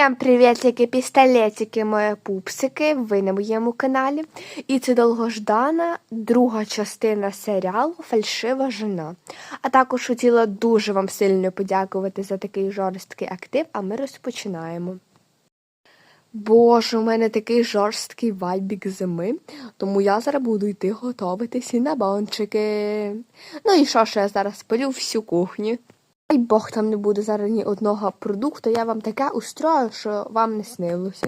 Всім привітики, пістолетики, мої пупсики. Ви на моєму каналі. І це довгождана друга частина серіалу Фальшива жена. А також хотіла дуже вам сильно подякувати за такий жорсткий актив, а ми розпочинаємо. Боже, у мене такий жорсткий вайбік зими, тому я зараз буду йти готувати сінабончики. Ну і що, що я зараз палю всю кухню. Ай Бог там не буде зараз ні одного продукту, я вам таке устрою, що вам не снилося.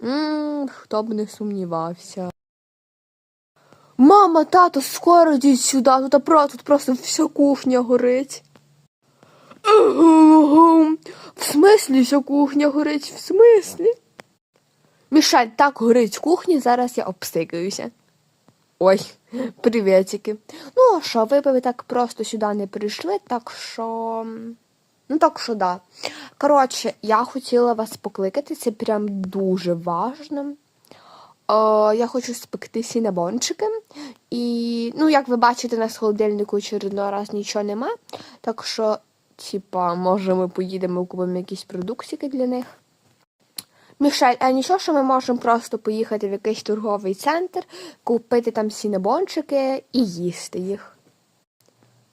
Ммм, хто б не сумнівався. Мама, тато, скоро йдіть сюди, тут, тут просто вся кухня горить. В смислі вся кухня горить? В смислі? Мішель, так горить в кухні, зараз я обсикаюся. Ой, привітики. Ну, а що, ви б так просто сюди не прийшли, так що. Ну, так що да. Коротше, я хотіла вас покликати, це прям дуже важно. Я хочу спекти сінабончики. І, ну, як ви бачите, на холодильнику очередной раз нічого нема. Так що, типа, може, ми поїдемо купимо якісь продуктики для них. Мішель, а нічого, що ми можемо просто поїхати в якийсь торговий центр, купити там сінабончики і їсти їх.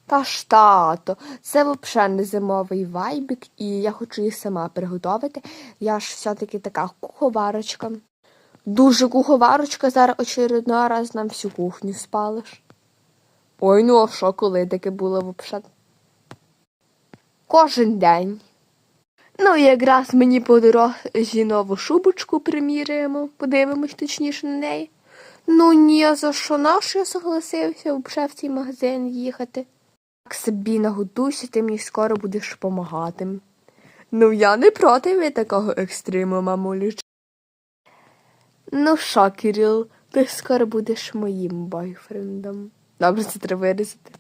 Та ж тато, це взагалі не зимовий вайбік, і я хочу їх сама приготувати. Я ж все-таки така куховарочка. Дуже куховарочка, зараз очередной раз нам всю кухню спалиш. Ой, ну а що, коли таке було взагалі? Кожен день. Ну, якраз мені по дорозі нову шубочку приміряємо, подивимось точніше на неї. Ну ні, за що наш я согласився в цей магазин їхати. Так собі нагодуйся, ти мені скоро будеш помагати. Ну, я не проти від такого екстриму, мамуліч. Ну що, Кирил, ти скоро будеш моїм бойфрендом. Добре, це треба вирізати.